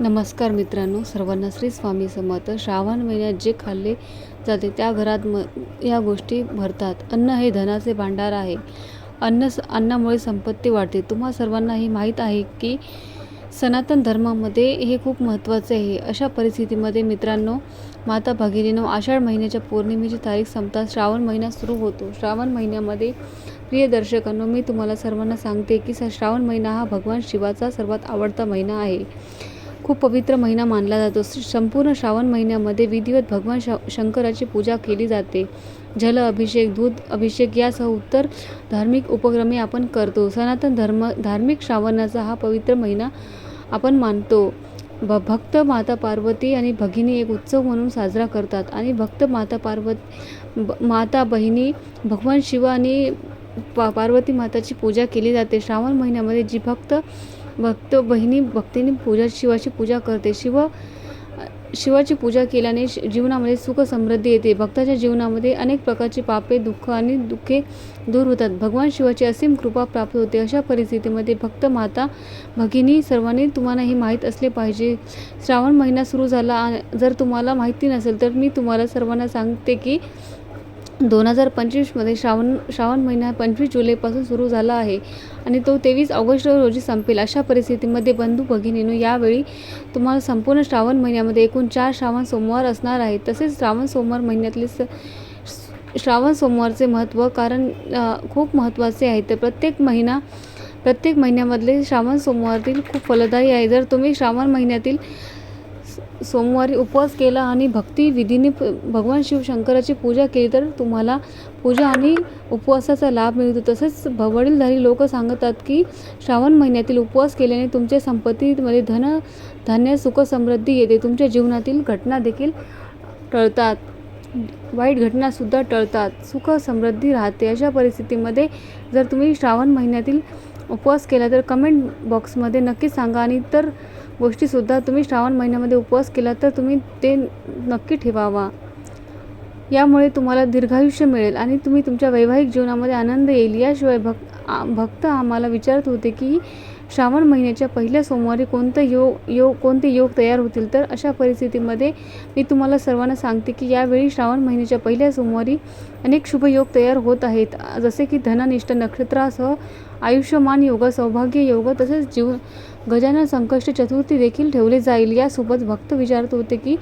नमस्कार मित्रांनो सर्वांना श्री स्वामी समर्थ. श्रावण महिन्यात जे खाल्ले जाते त्या घरात म या गोष्टी भरतात. अन्न हे धनाचे भांडार आहे. अन्न स अन्नामुळे संपत्ती वाढते. तुम्हा सर्वांना हे माहीत आहे की सनातन धर्मामध्ये हे खूप महत्त्वाचे आहे. अशा परिस्थितीमध्ये मित्रांनो माता भगिनीनो आषाढ महिन्याच्या पौर्णिमेची तारीख संपता श्रावण महिना सुरू होतो. श्रावण महिन्यामध्ये प्रिय दर्शकांनो मी तुम्हाला सर्वांना सांगते की स- श्रावण महिना हा भगवान शिवाचा सर्वात आवडता महिना आहे. खूप पवित्र महिना मानला जातो. संपूर्ण श्रावण महिन्यामध्ये विधिवत भगवान श शंकराची पूजा केली जाते. जल अभिषेक दूध अभिषेक यासह उत्तर धार्मिक उपक्रमे आपण करतो. सनातन धर्म धार्मिक श्रावणाचा हा पवित्र महिना आपण मानतो. भ भक्त माता पार्वती आणि भगिनी एक उत्सव म्हणून साजरा करतात आणि भक्त माता पार्वत ब- माता बहिणी भगवान शिव आणि पा पार्वती माताची पूजा केली जाते. श्रावण महिन्यामध्ये जी भक्त भक्त बहिणी भक्तीने पूजा शिवाची पूजा करते. शिव शिवाची पूजा केल्याने जीवनामध्ये सुख समृद्धी येते. भक्ताच्या जीवनामध्ये अनेक प्रकारची पापे दुःख आणि दुःखे दूर होतात. भगवान शिवाची असीम कृपा प्राप्त होते. अशा परिस्थितीमध्ये भक्त माता भगिनी सर्वांनी तुम्हाला हे माहीत असले पाहिजे. श्रावण महिना सुरू झाला जर तुम्हाला माहिती नसेल तर मी तुम्हाला सर्वांना सांगते की दोन हजार पंचवीसमध्ये श्रावण श्रावण महिना पंचवीस जुलैपासून सुरू झाला आहे आणि तो तेवीस ऑगस्ट रोजी संपेल. अशा परिस्थितीमध्ये बंधू भगिनीनो यावेळी तुम्हाला संपूर्ण श्रावण महिन्यामध्ये एकूण चार श्रावण सोमवार असणार आहे तसेच श्रावण सोमवार महिन्यातले स श्रावण सोमवारचे महत्त्व कारण खूप महत्त्वाचे आहे. तर प्रत्येक महिना प्रत्येक महिन्यामधले श्रावण सोमवारातील खूप फलदायी आहे. जर तुम्ही श्रावण महिन्यातील सोमवारी उपवास केला आणि भक्ती विधीने प- भगवान शिवशंकराची पूजा केली तर तुम्हाला पूजा आणि उपवासाचा लाभ मिळतो. तसेच भ- वडीलधारी लोक सांगतात की श्रावण महिन्यातील उपवास केल्याने तुमच्या संपत्तीमध्ये धन धान्य सुख समृद्धी येते. तुमच्या जीवनातील घटना देखील टळतात. वाईट घटनासुद्धा टळतात. सुख समृद्धी राहते. अशा परिस्थितीमध्ये जर तुम्ही श्रावण महिन्यातील उपवास केला तर कमेंट बॉक्समध्ये नक्की सांगा. आणि तर गोष्टीसुद्धा तुम्ही श्रावण महिन्यामध्ये उपवास केला तर तुम्ही ते नक्की ठेवावा. यामुळे तुम्हाला दीर्घायुष्य मिळेल आणि तुम्ही तुमच्या वैवाहिक जीवनामध्ये आनंद येईल. याशिवाय भक्त भक्त आम्हाला विचारत होते की श्रावण महिन्याच्या पहिल्या सोमवारी कोणतं योग योग कोणते योग तयार होतील? तर अशा परिस्थितीमध्ये मी तुम्हाला सर्वांना सांगते की यावेळी श्रावण महिन्याच्या पहिल्या सोमवारी अनेक शुभयोग तयार होत आहेत. जसे की धननिष्ठ नक्षत्रासह आयुष्यमान योग सौभाग्य योग तसेच जीव गजानन संकष्ट चतुर्थी देखील ठेवले जाईल. यासोबत भक्त विचारत होते की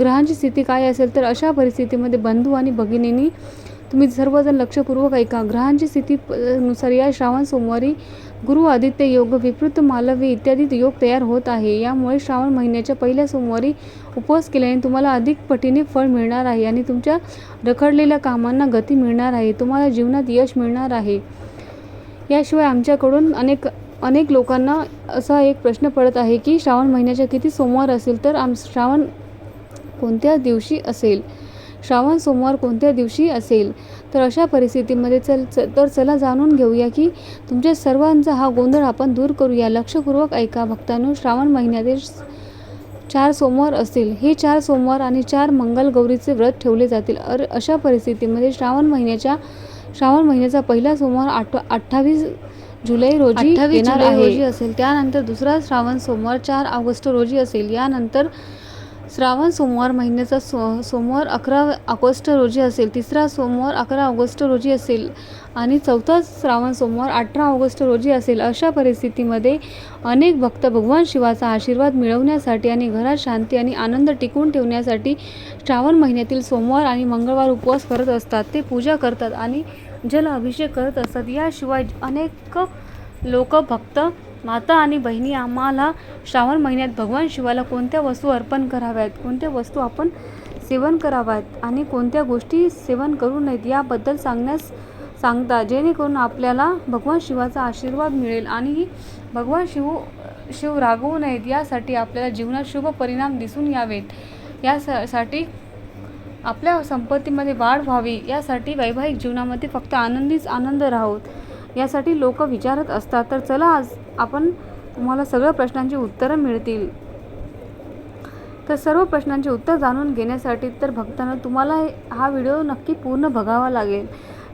ग्रहांची स्थिती काय असेल? तर अशा परिस्थितीमध्ये बंधू आणि भगिनींनी तुम्ही सर्वजण लक्षपूर्वक ऐका. ग्रहांची स्थिती नुसार या श्रावण सोमवारी गुरु आदित्य योग विपृत मालवी इत्यादी योग तयार होत आहे. यामुळे श्रावण महिन्याच्या पहिल्या सोमवारी उपवास केल्याने तुम्हाला अधिक पटीने फळ मिळणार आहे आणि तुमच्या रखडलेल्या कामांना गती मिळणार आहे. तुम्हाला जीवनात यश मिळणार आहे. याशिवाय आमच्याकडून अनेक अनेक लोकांना असा एक प्रश्न पडत आहे की श्रावण महिन्याच्या किती सोमवार असेल तर आम श्रावण कोणत्या दिवशी असेल? श्रावण सोमवार कोणत्या दिवशी असेल? तर अशा परिस्थितीमध्ये चल च तर चला जाणून घेऊया की तुमच्या सर्वांचा हा गोंधळ आपण दूर करूया. लक्षपूर्वक ऐका भक्तांनो श्रावण महिन्यातील चार सोमवार असतील. हे चार सोमवार आणि चार मंगलगौरीचे व्रत ठेवले जातील. अर अशा परिस्थितीमध्ये श्रावण महिन्याच्या श्रावण महिन्याचा पहिला सोमवार आठ अठ्ठावीस जुलै रोजी 28 येणार जुलै रोजी असेल. त्यानंतर दुसरा श्रावण सोमवार चार ऑगस्ट रोजी असेल. यानंतर श्रावण सोमवार महिन्याचा सो सोमवार अकरा ऑगस्ट रोजी असेल तिसरा सोमवार अकरा ऑगस्ट रोजी असेल आणि चौथा श्रावण सोमवार अठरा ऑगस्ट रोजी असेल अशा परिस्थितीमध्ये अनेक भक्त भगवान शिवाचा आशीर्वाद मिळवण्यासाठी आणि घरात शांती आणि आनंद टिकून ठेवण्यासाठी श्रावण महिन्यातील सोमवार आणि मंगळवार उपवास करत असतात. ते पूजा करतात आणि जल अभिषेक करत असतात. याशिवाय अनेक लोक भक्त माता आणि बहिणी आम्हाला श्रावण महिन्यात भगवान शिवाला कोणत्या वस्तू अर्पण कराव्यात? कोणत्या वस्तू आपण सेवन कराव्यात? आणि कोणत्या गोष्टी सेवन करू नयेत याबद्दल सांगण्यास सांगतात जेणेकरून आपल्याला भगवान शिवाचा आशीर्वाद मिळेल आणि भगवान शिव शिव रागवू नयेत यासाठी आपल्याला जीवनात शुभ परिणाम दिसून यावेत. यासाठी आपल्या संपत्तीमध्ये वाढ व्हावी. यासाठी वैवाहिक जीवनामध्ये फक्त आनंदीच आनंद राहोत. यासाठी लोक विचारत असतात तर चला आज आपण तुम्हाला सगळ्या प्रश्नांची उत्तरं मिळतील. तर सर्व प्रश्नांचे उत्तर जाणून घेण्यासाठी तर भक्तांना तुम्हाला हे- हा व्हिडिओ नक्की पूर्ण बघावा लागेल.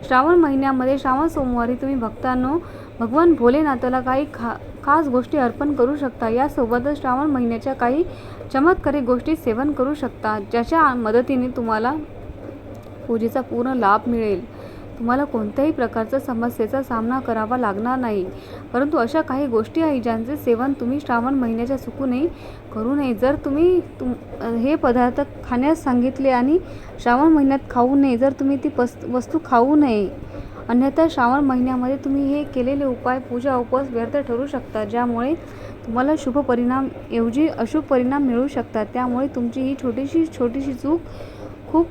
श्रावण महिन्यामध्ये श्रावण सोमवारी तुम्ही भक्तांनो भगवान भोलेनाथाला काही खा खास गोष्टी अर्पण करू शकता. यासोबतच श्रावण महिन्याच्या काही चमत्कारी गोष्टी सेवन करू शकता ज्याच्या मदतीने तुम्हाला पूजेचा पूर्ण लाभ मिळेल. तुम्हाला कोणत्याही प्रकारचा समस्येचा सामना करावा लागणार नाही. परंतु अशा काही गोष्टी आहेत ज्यांचे सेवन तुम्ही श्रावण महिन्याच्या चुकूनही करू नये. जर तुम्ही तुम हे पदार्थ खाण्यास सांगितले आणि श्रावण महिन्यात खाऊ नये जर तुम्ही ती पस वस्तू खाऊ नये अन्यथा श्रावण महिन्यामध्ये तुम्ही हे केलेले उपाय पूजा उपवास व्यर्थ ठरू शकतात. ज्यामुळे तुम्हाला शुभ परिणाम ऐवजी अशुभ परिणाम मिळू शकतात. त्यामुळे तुमची ही छोटीशी छोटीशी चूक खूप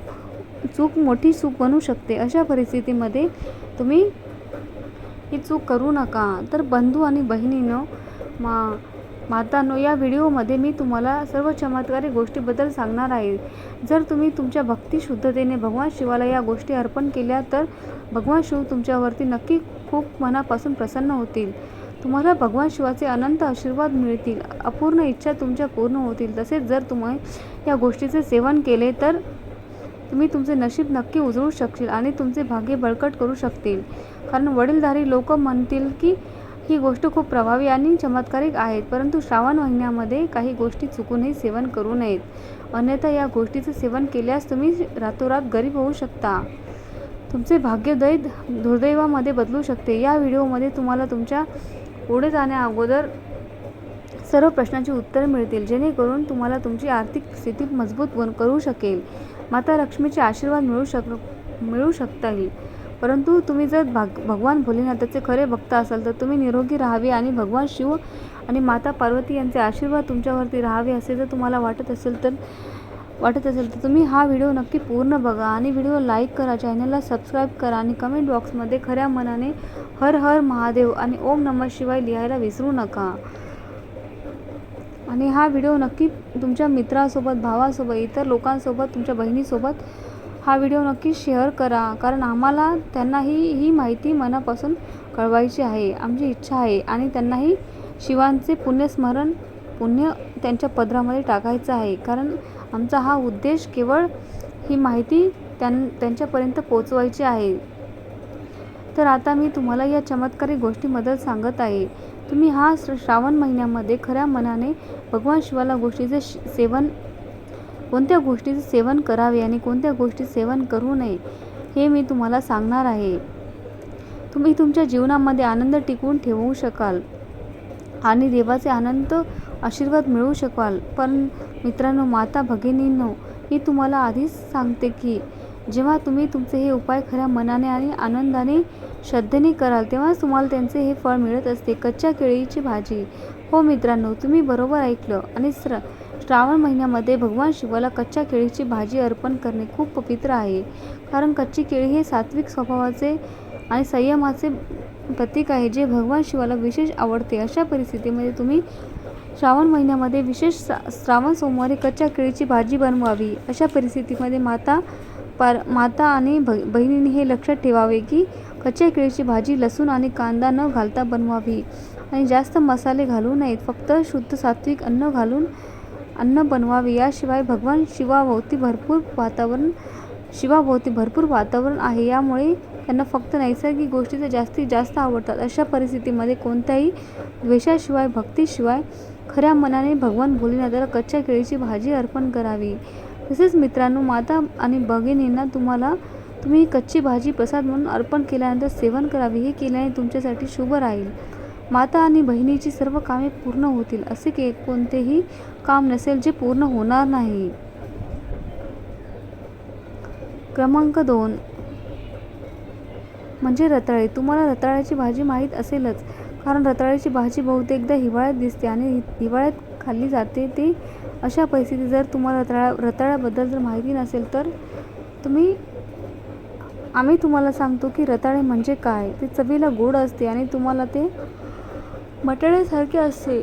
चूक मोठी चूक बनू शकते. अशा परिस्थितीमध्ये तुम्ही ही चूक करू नका. तर बंधू आणि बहिणीनं मा मातानो या व्हिडिओमध्ये मी तुम्हाला सर्व चमत्कारी गोष्टीबद्दल सांगणार आहे. जर तुम्ही तुमच्या भक्ती शुद्धतेने भगवान शिवाला या गोष्टी अर्पण केल्या तर भगवान शिव तुमच्यावरती नक्की खूप मनापासून प्रसन्न होतील. तुम्हाला भगवान शिवाचे अनंत आशीर्वाद मिळतील. अपूर्ण इच्छा तुमच्या पूर्ण होतील. तसेच जर तुम्ही या गोष्टीचे सेवन केले तर तुम्ही तुमचे नशीब नक्की उजळू शकशील आणि तुमचे भाग्य बळकट करू शकतील. कारण वडीलधारी लोक म्हणतील की ही गोष्ट खूप प्रभावी आणि चमत्कारिक आहेत परंतु श्रावण महिन्यामध्ये काही गोष्टी चुकूनही सेवन करू नयेत. अन्यथा या गोष्टीचं सेवन केल्यास तुम्ही रातोरात गरीब होऊ शकता. तुमचे भाग्योदय दुर्दैवामध्ये बदलू शकते. या व्हिडिओमध्ये तुम्हाला तुमच्यापुढे जाण्या अगोदर सर्व प्रश्नांची उत्तरे मिळतील जेणेकरून तुम्हाला तुमची आर्थिक स्थिती मजबूत करू शकेल. माता लक्ष्मीचे आशीर्वाद मिळू शक मिळू शकताही. परंतु तुम्ही जर भाग भगवान भोलेनाथाचे खरे भक्त असाल तर तुम्ही निरोगी राहावे आणि भगवान शिव आणि माता पार्वती यांचे आशीर्वाद तुमच्यावरती राहावे असे जर तुम्हाला वाटत असेल तर वाटत असेल तर तुम्ही हा व्हिडिओ नक्की पूर्ण बघा आणि व्हिडिओ लाईक करा चॅनलला सबस्क्राईब करा आणि कमेंट बॉक्समध्ये खऱ्या मनाने हर हर महादेव आणि ओम नमः शिवाय लिहायला विसरू नका. आणि हा व्हिडिओ नक्की तुमच्या मित्रासोबत भावासोबत इतर लोकांसोबत तुमच्या बहिणीसोबत हा व्हिडिओ नक्की शेअर करा. कारण आम्हाला त्यांनाही ही माहिती मनापासून कळवायची आहे आमची इच्छा आहे. आणि त्यांनाही शिवांचे पुण्यस्मरण पुण्य त्यांच्या पदरामध्ये टाकायचं आहे. कारण आमचा हा उद्देश केवळ ही माहिती त्यां त्यांच्यापर्यंत पोचवायची आहे. तर आता मी तुम्हाला या चमत्कारी गोष्टीबद्दल सांगत आहे. तुम्ही हा श्रावण महिन्यामध्ये खऱ्या मनाने भगवान शिवाला गोष्टीचे श- सेवन कोणत्या गोष्टीचे सेवन करावे आणि कोणत्या गोष्टी सेवन करू नये हे मी तुम्हाला सांगणार आहे. तुम्ही तुमच्या जीवनामध्ये आनंद टिकवून ठेवू शकाल आणि देवाचे आनंद आशीर्वाद मिळवू शकाल. पण मित्रांनो माता भगिनींनो मी तुम्हाला आधीच सांगते की जेव्हा तुम्ही तुमचे हे उपाय खऱ्या मनाने आणि आनंदाने श्रद्धेने कराल तेव्हाच तुम्हाला त्यांचे हे फळ मिळत असते. कच्च्या केळीची भाजी. हो मित्रांनो तुम्ही बरोबर ऐकलं. आणि श्र श्रावण महिन्यामध्ये भगवान शिवाला कच्च्या केळीची भाजी अर्पण करणे खूप पवित्र आहे. कारण कच्ची केळी हे सात्विक स्वभावाचे आणि संयमाचे प्रतीक आहे जे भगवान शिवाला विशेष आवडते. अशा परिस्थितीमध्ये तुम्ही श्रावण महिन्यामध्ये विशेष श्रावण सोमवारी कच्च्या केळीची भाजी बनवावी. अशा परिस्थितीमध्ये माता पार माता आणि भ बहिणीने हे लक्षात ठेवावे की कच्च्या केळीची भाजी लसूण आणि कांदा न घालता बनवावी. आणि जास्त मसाले घालू नयेत. फक्त शुद्ध सात्विक अन्न घालून अन्न बनवावे. याशिवाय भगवान शिवाभोवती भरपूर वातावरण शिवाभोवती भरपूर वातावरण आहे. यामुळे त्यांना फक्त नैसर्गिक गोष्टी तर जास्तीत जास्त आवडतात. अशा परिस्थितीमध्ये कोणत्याही द्वेषाशिवाय भक्तीशिवाय खऱ्या मनाने भगवान भोलेनाथाला कच्च्या केळीची भाजी अर्पण करावी. तसेच मित्रांनो माता आणि भगिनींना तुम्हाला तुम्ही कच्ची भाजी प्रसाद म्हणून अर्पण केल्यानंतर सेवन करावे हे केल्याने तुमच्यासाठी शुभ राहील. माता आणि बहिणीची सर्व कामे पूर्ण होतील असे के कोणतेही काम नसेल जे पूर्ण होणार नाही. क्रमांक दोन. म्हणजे रताळे. तुम्हाला रताळ्याची भाजी माहीत असेलच कारण रताळ्याची भाजी बहुतेकदा हिवाळ्यात दिसते आणि हिवाळ्यात खाल्ली जाते ते अशा परिस्थितीत जर तुम्हाला रताळ्या रताळ्याबद्दल जर माहिती नसेल तर तुम्ही आम्ही तुम्हाला सांगतो की रताळे म्हणजे काय? ते चवीला गोड असते आणि तुम्हाला ते बटाट्यासारखे असते.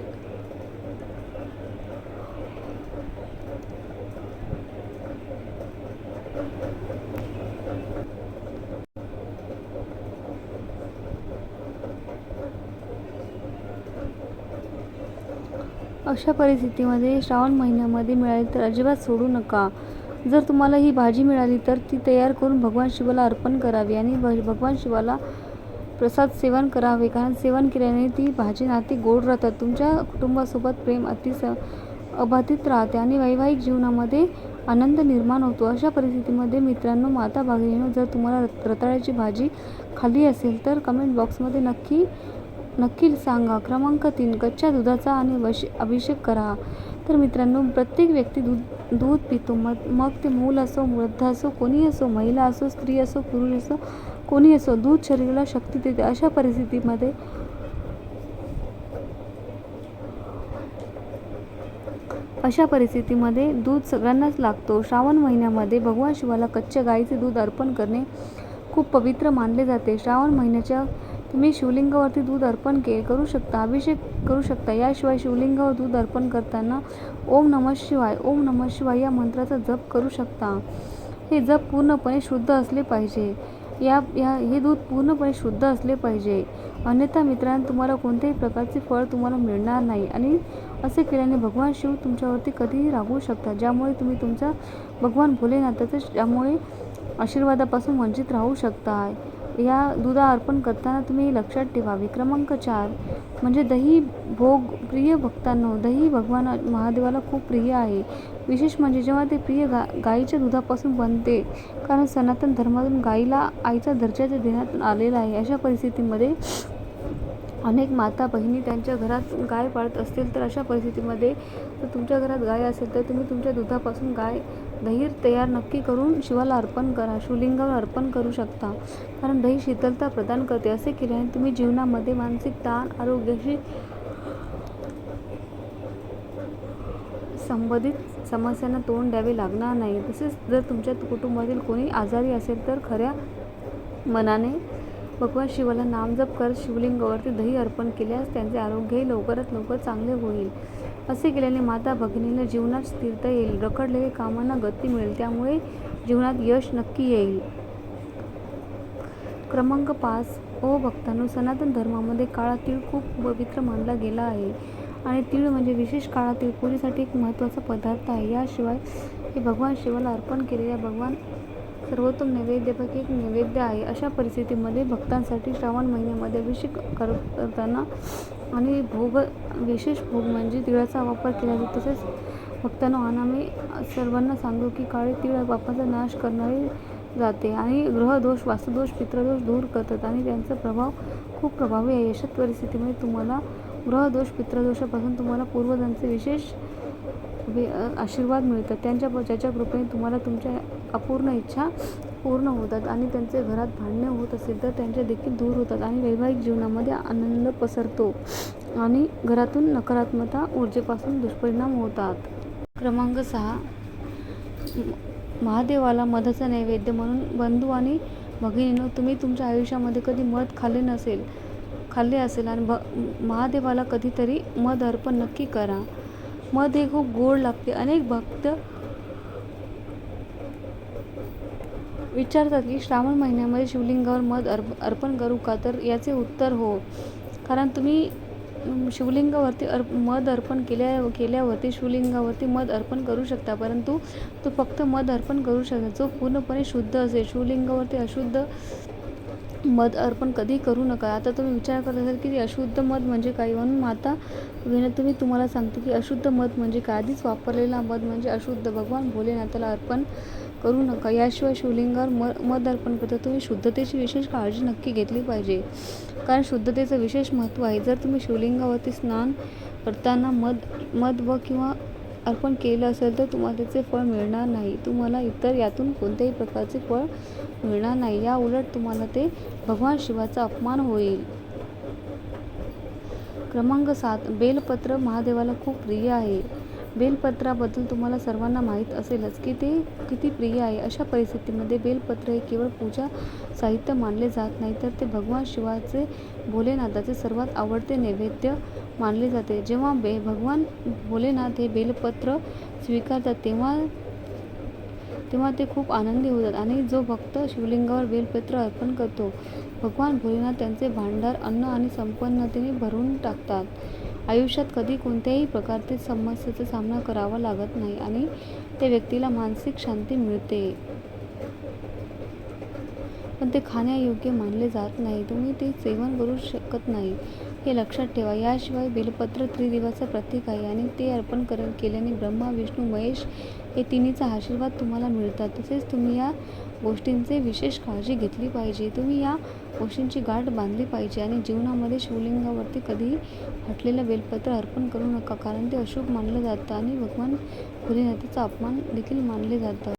अशा परिस्थितीमध्ये श्रावण महिन्यामध्ये मिळाली तर अजिबात सोडू नका. जर तुम्हाला ही भाजी मिळाली तर ती तयार करून भगवान शिवाला अर्पण करावी आणि भ- भगवान शिवाला प्रसाद सेवन करावे. कारण सेवन केल्याने ती भाजी नाती गोड राहतात. तुमच्या कुटुंबासोबत प्रेम अतिस अबाधित राहते आणि वैवाहिक जीवनामध्ये आनंद निर्माण होतो. अशा परिस्थितीमध्ये मित्रांनो माता भगिनींनो जर तुम्हाला रत- रताळ्याची भाजी खाली असेल तर कमेंट बॉक्समध्ये नक्की नक्की सांगा. क्रमांक तीन कच्च्या दुधाचा आणि वश अभिषेक करा. तर मित्रांनो प्रत्येक व्यक्ती दूध दूध पितो. मग मग ते मूल असो वृद्ध असो कोणी असो महिला असो स्त्री असो पुरुष असो कोणी असो दूध शरीराला शक्ती देते. अशा परिस्थितीमध्ये अशा परिस्थितीमध्ये दूध सगळ्यांनाच लागतो. श्रावण महिन्यामध्ये भगवान शिवाला कच्च्या गाईचे दूध अर्पण करणे खूप पवित्र मानले जाते. श्रावण महिन्याच्या तुम्ही शिवलिंगावरती दूध अर्पण के करू शकता अभिषेक करू शकता. याशिवाय शिवलिंगावर दूध अर्पण करताना ओम नमः शिवाय ओम नमः शिवाय या मंत्राचा जप करू शकता. हे जप पूर्णपणे शुद्ध असले पाहिजे. या या हे दूध पूर्णपणे शुद्ध असले पाहिजे. अन्यथा मित्रांनो तुम्हाला कोणत्याही प्रकारचे फळ तुम्हाला मिळणार नाही आणि असे केल्याने भगवान शिव तुमच्यावरती कधीही रागवू शकतात. ज्यामुळे तुम्ही तुमचा भगवान भोलेनाथाचे ज्यामुळे आशीर्वादापासून वंचित राहू शकता. या दुधा अर्पण करताना तुम्ही हे लक्षात ठेवावे क्रमांक चार म्हणजे दही भोग प्रिय भक्तांनो दही भगवान महादेवाला खूप प्रिय आहे. विशेष म्हणजे जेव्हा ते प्रिय गा गाईच्या दुधापासून बनते कारण सनातन धर्मातून गाईला आईचा दर्जाचे देण्यात आलेला आहे. अशा परिस्थितीमध्ये अनेक माता बहिणी त्यांच्या घरात गाय पाळत असतील तर अशा परिस्थितीमध्ये जर तुमच्या घरात गाय असेल तर तुम्ही तुमच्या दुधापासून गाय दही तयार नक्की करून शिवाला अर्पण करा शिवलिंगावर अर्पण करू शकता. कारण दही शीतलता प्रदान करते असे केल्याने तुम्ही जीवनामध्ये मानसिक ताण आरोग्याशी संबंधित समस्यांना तोंड द्यावे लागणार नाही. तसेच जर तुमच्या कुटुंबातील कोणी आजारी असेल तर खऱ्या मनाने भगवान शिवाला नामजप करत शिवलिंगावरती दही अर्पण केल्यास त्यांचे आरोग्यही लवकरात लवकर चांगले होईल. असे केल्याने माता भगिनीला जीवनात स्थिरता येईल रखडलेल्या कामांना गती मिळेल त्यामुळे जीवनात यश नक्की येईल. क्रमांक पाच. ओ भक्तांनो सनातन धर्मामध्ये काळा तीळ खूप पवित्र मानला गेला आहे आणि तीळ म्हणजे विशेष काळा तिळपुरीसाठी एक महत्त्वाचा पदार्थ आहे. याशिवाय हे भगवान शिवाला अर्पण केलेल्या भगवान सर्वोत्तम नैवेद्यापैकी एक नैवेद्य आहे. अशा परिस्थितीमध्ये भक्तांसाठी श्रावण महिन्यामध्ये अभिषेक कर करताना आणि भोग विशेष भोग म्हणजे तिळाचा वापर केला जातो. तसेच भक्तांना अनामी सर्वांना सांगू की काळे तिळ पापाचा नाश करणारे जाते आणि ग्रहदोष वास्तुदोष पित्रदोष दूर करतात आणि त्यांचा प्रभाव खूप प्रभावी आहे. अशा परिस्थितीमध्ये तुम्हाला ग्रहदोष पित्रदोषापासून तुम्हाला पूर्वजांचे विशेष वे आशीर्वाद मिळतात. त्यांच्या ज्याच्या कृपेने तुम्हाला तुमच्या अपूर्ण इच्छा पूर्ण होतात आणि त्यांचे घरात भांडणे होत असेल तर त्यांचे देखील दूर होतात आणि वैवाहिक जीवनामध्ये आनंद पसरतो आणि घरातून नकारात्मकता ऊर्जेपासून दुष्परिणाम होतात. क्रमांक सहा. महादेवाला मधाचा नैवेद्य म्हणून बंधू आणि भगिनीनो तुम्ही तुमच्या आयुष्यामध्ये कधी मध खाल्ले नसेल खाल्ले असेल आणि भ महादेवाला कधीतरी मध अर्पण नक्की करा. मध हे खूप गोड लागते. अनेक भक्त विचारतात की श्रावण महिन्यामध्ये शिवलिंगावर मध अर्प अर्पण करू का? तर याचे उत्तर हो. कारण तुम्ही शिवलिंगावरती अर्प मध अर्पण केल्या केल्यावरती शिवलिंगावरती मध अर्पण करू शकता. परंतु तो फक्त मध अर्पण करू शकता. जो पूर्णपणे शुद्ध असेल शिवलिंगावरती अशुद्ध मध अर्पण कधी करू नका? आता तुम्ही विचार करत असाल की अशुद्ध मध म्हणजे काय? म्हणून माता विनंती मी तुम्हाला सांगते की अशुद्ध मध म्हणजे काय? आधीच वापरलेला मध म्हणजे अशुद्ध. भगवान भोलेनाथाला अर्पण करू नका. याशिवाय शिवलिंगावर म मध अर्पण करता तुम्ही शुद्धतेची विशेष काळजी नक्की घेतली पाहिजे. कारण शुद्धतेचं विशेष महत्त्व आहे. जर तुम्ही शिवलिंगावरती स्नान करताना मध मध व किंवा अर्पण केलं असेल तर तुम्हाला त्याचे फळ मिळणार नाही. तुम्हाला इतर यातून कोणत्याही प्रकारचे फळ मिळणार नाही. या उलट तुम्हाला ते भगवान शिवाचा अपमान होईल. क्रमांक सात. बेलपत्र महादेवाला खूप प्रिय आहे. बेलपत्राबद्दल तुम्हाला सर्वांना माहीत असेलच की ते किती प्रिय आहे. अशा परिस्थितीमध्ये बेलपत्र हे केवळ पूजा साहित्य मानले जात नाही तर ते भगवान शिवाचे भोलेनाथाचे सर्वात आवडते नैवेद्य मानले जाते. जेव्हा बे भगवान भोलेनाथ हे बेलपत्र स्वीकारतात तेव्हा तेव्हा ते खूप आनंदी होतात आणि जो भक्त शिवलिंगावर बेलपत्र अर्पण करतो भगवान भोलेनाथ त्यांचे भांडार अन्न आणि संपन्नतेने भरून टाकतात. आयुष्यात कधी कोणत्याही प्रकारचे समस्येचा सामना करावा लागत नाही आणि त्या व्यक्तीला मानसिक शांती मिळते. पण ते खाण्यायोग्य मानले जात नाही. तुम्ही ते सेवन करू शकत नाही. हे लक्षात ठेवा. याशिवाय बेलपत्र त्रिदेवाचा प्रतीक आहे आणि ते अर्पण कर केल्याने ब्रह्मा विष्णू महेश हे तिन्हीचा आशीर्वाद तुम्हाला मिळतात. तसेच तुम्ही या गोष्टींचे विशेष काळजी घेतली पाहिजे. तुम्ही या गोष्टींची गाठ बांधली पाहिजे आणि जीवनामध्ये शिवलिंगावरती कधीही फाटलेलं बेलपत्र अर्पण करू नका कारण ते अशुभ मानलं जातं आणि भगवान भोलेनाथाचा अपमान देखील मानले जातं.